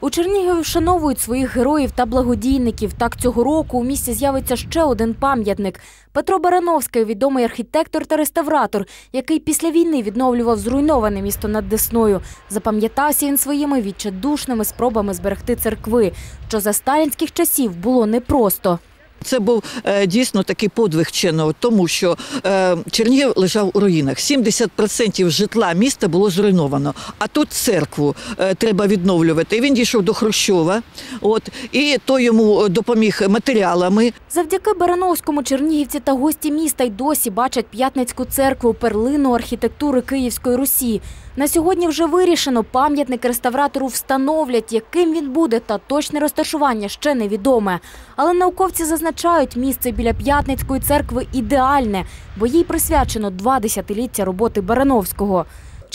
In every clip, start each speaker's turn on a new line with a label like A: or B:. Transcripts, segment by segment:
A: У Чернігові вшановують своїх героїв та благодійників. Так цього року у місті з'явиться ще один пам'ятник. Петро Барановський, відомий архітектор та реставратор, який після війни відновлював зруйноване місто над Десною. Запам'ятався він своїми відчайдушними спробами зберегти церкви, що за сталінських часів було непросто.
B: Це був е, дійсно такий подвиг вченого, тому що е, Чернігів лежав у руїнах. 70% житла міста було зруйновано. А тут церкву е, треба відновлювати. І він дійшов до Хрущова, от і той йому допоміг матеріалами.
A: Завдяки Барановському чернігівці та гості міста й досі бачать п'ятницьку церкву, перлину архітектури Київської Русі. На сьогодні вже вирішено, пам'ятник реставратору встановлять, яким він буде, та точне розташування ще невідоме. Але науковці зазначають, місце біля п'ятницької церкви ідеальне, бо їй присвячено два десятиліття роботи Барановського.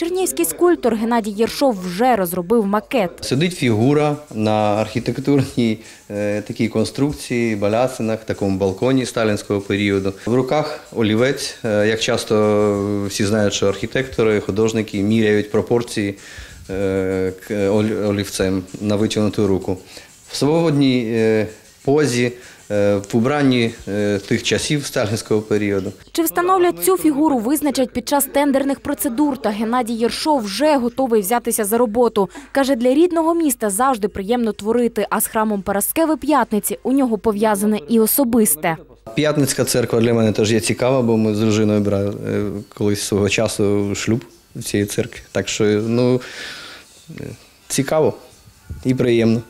A: Чернігівський скульптор Геннадій Єршов вже розробив макет.
C: Сидить фігура на архітектурній е, такій конструкції, балясинах, такому балконі сталінського періоду. В руках олівець. Е, як часто всі знають, що архітектори, художники міряють пропорції е, олівцем на витягнуту руку. В свободній е, позі, в убранні е, тих часів сталінського періоду.
A: Чи встановлять цю фігуру, визначать під час тендерних процедур. Та Геннадій Єршов вже готовий взятися за роботу. Каже, для рідного міста завжди приємно творити, а з храмом Параскеви П'ятниці у нього пов'язане і особисте.
C: П'ятницька церква для мене теж є цікава, бо ми з дружиною брали е, колись свого часу шлюб в цій церкві. Так що ну, е, цікаво і приємно.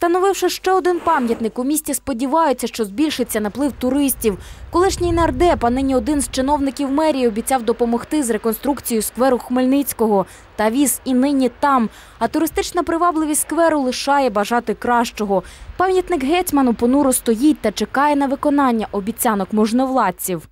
A: Встановивши ще один пам'ятник, у місті сподіваються, що збільшиться наплив туристів. Колишній нардеп, а нині один з чиновників мерії, обіцяв допомогти з реконструкцією скверу Хмельницького. Та віз і нині там. А туристична привабливість скверу лишає бажати кращого. Пам'ятник гетьману понуро стоїть та чекає на виконання обіцянок можновладців.